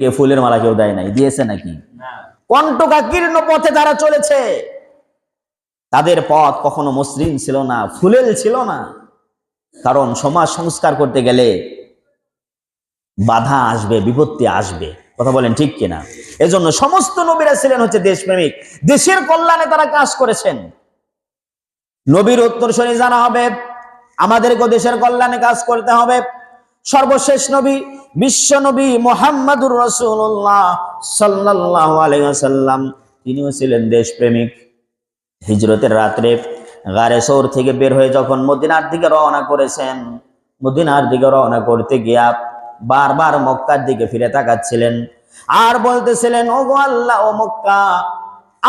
কে ফুলের মালা কেউ দেয় নাই, দিয়েছে নাকি? কণ্টকাকীর্ণ পথে তারা চলেছে, তাদের পথ কখনো মসৃণ ছিল না, ফুলেল ছিল না। কারণ সমাজ সংস্কার করতে গেলে বাধা আসবে, বিপত্তি আসবে। কথা বলেন ঠিক কিনা? এজন্য সমস্ত নবীরা ছিলেন হচ্ছে দেশপ্রেমিক। দেশের কল্যাণে তারা কাজ করেছেন। নবীর উত্তর উত্তরসূরি জানা হবে আমাদেরকে দেশের কল্যাণে কাজ করতে হবে। সর্বশেষ নবী, বিশ্ব নবী মোহাম্মদুর রসুল্লাহ সাল্লাহ আলাইসাল্লাম তিনিও ছিলেন দেশপ্রেমিক। হিজরতের রাত্রে গারে সৌর থেকে বের হয়ে যখন মদিনার দিকে রওনা করেছেন, মদিনার দিকে রওনা করতে গিয়া বারবার মক্কার দিকে ফিরে তাকাচ্ছিলেন। আর বলতেছিলেন ও গো আল্লাহ, ও মক্কা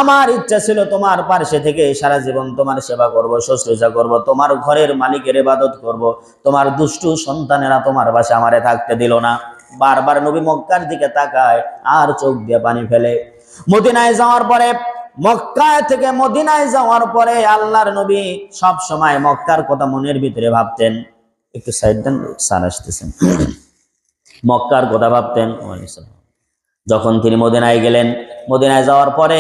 আমার ইচ্ছা ছিল তোমার পার্শ্বে থেকে সারা জীবন তোমার সেবা করব, শুশ্রূষা করব, তোমার ঘরের মালিকের ইবাদত করব, তোমার দুষ্টু সন্তানেরা তোমার বাসা আমারে থাকতে দিল না। বারবার নবী মক্কার দিকে তাকায়, আর চোখ দিয়ে পানি ফেলে। মদিনায় যাওয়ার পরে, মক্কায় থেকে মদিনায় যাওয়ার পরে আল্লাহর নবী সব সময় মক্কার কথা মনের ভিতরে ভাবতেন। একটু সাইড দেন, স্যার আসতেছেন। মক্কার কথা ভাবতেন। যখন তিনি মদিনায় গেলেন, মদিনায় যাওয়ার পরে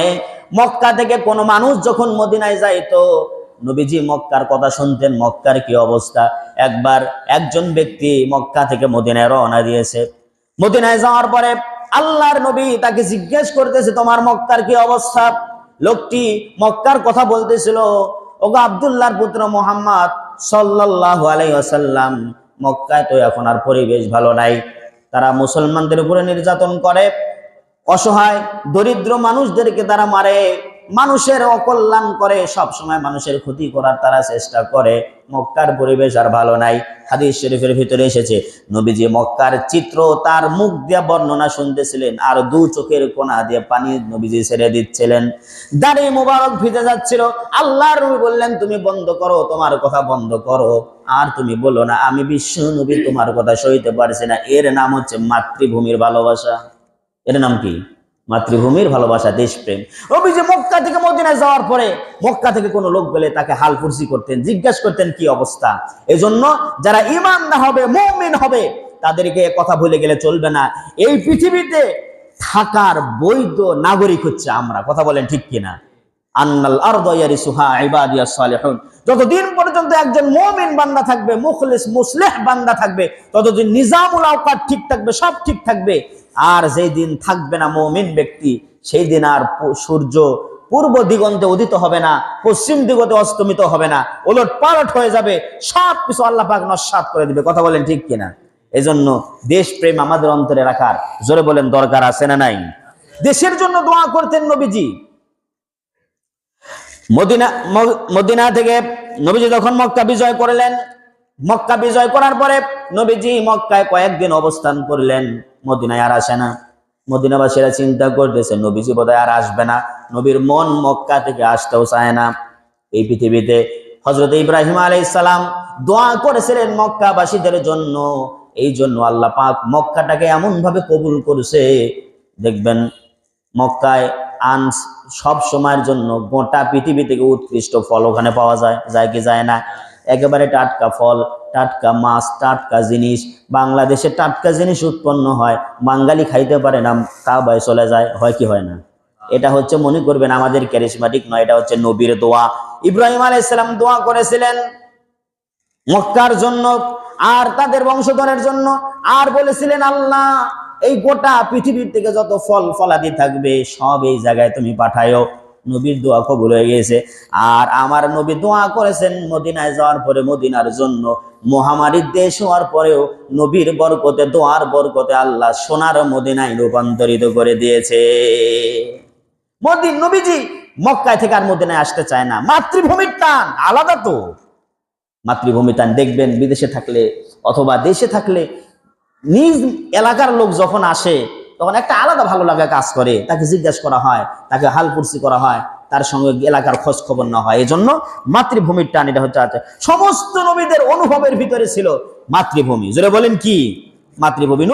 মক্কা থেকে কোনো মানুষ যখন মদিনায় যাইতো নবীজি মক্কার কথা শুনতেন, মক্কার কি অবস্থা? একবার একজন ব্যক্তি মক্কা থেকে মদিনায় রওনা দিয়েছে। মদিনায় যাওয়ার পরে আল্লাহর নবী তাকে জিজ্ঞেস করতেছে, তোমার মক্কার কি অবস্থা? লোকটি মক্কার কথা বলতেছিল, ওগো আব্দুল্লাহর পুত্র মোহাম্মদ সাল্লাল্লাহু আলাইহি ওয়াসাল্লাম, মক্কায় তো এখন আর পরিবেশ ভালো নাই। তারা মুসলমানদের উপরে নির্যাতন করে অসহায়, দরিদ্র মানুষদেরকে তারা মারে। মানুষের অকল্যাণ করে সব সময় মানুষের ক্ষতি করার তারা চেষ্টা করে। মক্কার পরিবেশ আর ভালো নাই। হাদিস শরীফের ভিতরে এসেছে, নবীজি মক্কার চিত্র তার মুখ দিয়ে বর্ণনা শুনতেছিলেন আর দু চোখের কোনা দিয়ে পানি নবীজি ছেড়ে দিচ্ছিলেন। দাড়ি মোবারক ভিজে যাচ্ছিল। আল্লাহর নবী বললেন, তুমি বন্ধ করো, তোমার কথা বন্ধ করো। আর তুমি বলো না, আমি বিশ্ব নবী, তোমার কথা সইতে পারছি না। এর নাম হচ্ছে মাতৃভূমির ভালোবাসা। এর নাম কি? মাতৃভূমির ভালোবাসা, দেশপ্রেম। রবি যে মক্কা থেকে মদিনায় যাওয়ার পরে মক্কা থেকে কোনো লোক গেলে তাকে হাল ফুরসি করতেন, জিজ্ঞাসা করতেন কি অবস্থা। এজন্য যারা ইমান না হবে, মুমিন হবে, তাদেরকে কথা ভুলে গেলে চলবে না। এই পৃথিবীতে থাকার বৈধ নাগরিক হচ্ছে আমরা। কথা বলেন ঠিক কিনা? আন্নাল আরদা ইয়ারিসুহা ইবাদিয়াস সালিহুন। যতদিন পর্যন্ত একজন মুমিন বান্দা থাকবে, মুখলিস, মুসলিহ বান্দা থাকবে, ততদিন নিজামুল আওকাত ঠিক থাকবে, সব ঠিক থাকবে। আর যেই দিন থাকবে না মুমিন ব্যক্তি, সেই দিন আর সূর্য পূর্ব দিগন্তে উদিত হবে না, পশ্চিম দিগতে অস্তমিত হবে না ওলট পালট হয়ে যাবে, সব কিছু আল্লাহ পাক করে দিবে। কথা বলেন ঠিক কিনা? এজন্য দেশপ্রেম আমাদের অন্তরে রাখার, জোরে বলেন, দরকার আছে না নাই? দেশের জন্য দোয়া করতেন নবীজি। মদিনা মদিনা থেকে নবীজি যখন মক্কা বিজয় করলেন, মক্কা বিজয় করার পরে নবীজি মক্কায় কয়েকদিন অবস্থান করলেন। মদিনায় আর আসে না। মদিনাবাসীরা চিন্তা করতেছে, নবীজি বোধহয় আর আসবে না। নবীর মন মক্কা থেকে আসতেও চায় না। এই পৃথিবীতে হজরত ইব্রাহিম আলাইহিস সালাম দোয়া করেছিলেন মক্কাবাসীদের জন্য। এই জন্য আল্লাহ পাক মক্কাটাকে এমন ভাবে কবুল করেছে। দেখবেন, মক্কায় আন সব সময়ের জন্য গোটা পৃথিবী থেকে উৎকৃষ্ট ফল ওখানে পাওয়া যায় যায় কি যায় না? একেবারে টাটকা ফল, টাটকা মাছ, টাটকা জিনিস। বাংলাদেশে টাটকা জিনিস উৎপন্ন হয়, বাঙালি খাইতে পারে না, কাবায় চলে যায়, হয় কি হয় না? এটা হচ্ছে মনে করবেন আমাদের ক্যারিসমাটিক নয়, এটা হচ্ছে নবীর দোয়া। ইব্রাহিম আলাইসালাম দোয়া করেছিলেন মক্কার জন্য, আর তাদের বংশধরের জন্য, আর বলেছিলেন, আল্লাহ এই গোটা পৃথিবীর থেকে যত ফল ফলাদি থাকবে, সব এই জায়গায় তুমি পাঠায়ো নবীর দোয়া কবুল হয়ে গেছে। আর আমার নবী দোয়া করেছেন মদিনায় যাওয়ার পরে, মদিনার জন্য মহামারীর দেশ হওয়ার পরেও নবীর বরকতে, দোয়ার বরকতে আল্লাহ সোনার মদিনায় রূপান্তরিত করে দিয়েছে। মদিন নবীজি মক্কায় থেকে আর মদিনায় আসতে চায় না। মাতৃভূমির টান আলাদা তো। মাতৃভূমি টান দেখবেন, বিদেশে থাকলে অথবা দেশে থাকলে নিজ এলাকার লোক যখন আসে, তখন একটা আলাদা ভালো লাগা কাজ করে। তাকে জিজ্ঞাসা করা হয়, তাকে হালপুরসি করা হয়, তার সঙ্গে এলাকার খোঁজ খবর না হয়। এই জন্য মাতৃভূমির টান এটা হচ্ছে আছে। সমস্ত নবীদের অনুভবের ভিতরে ছিল মাতৃভূমি। জোরে বলেন কি? মাতৃভূমি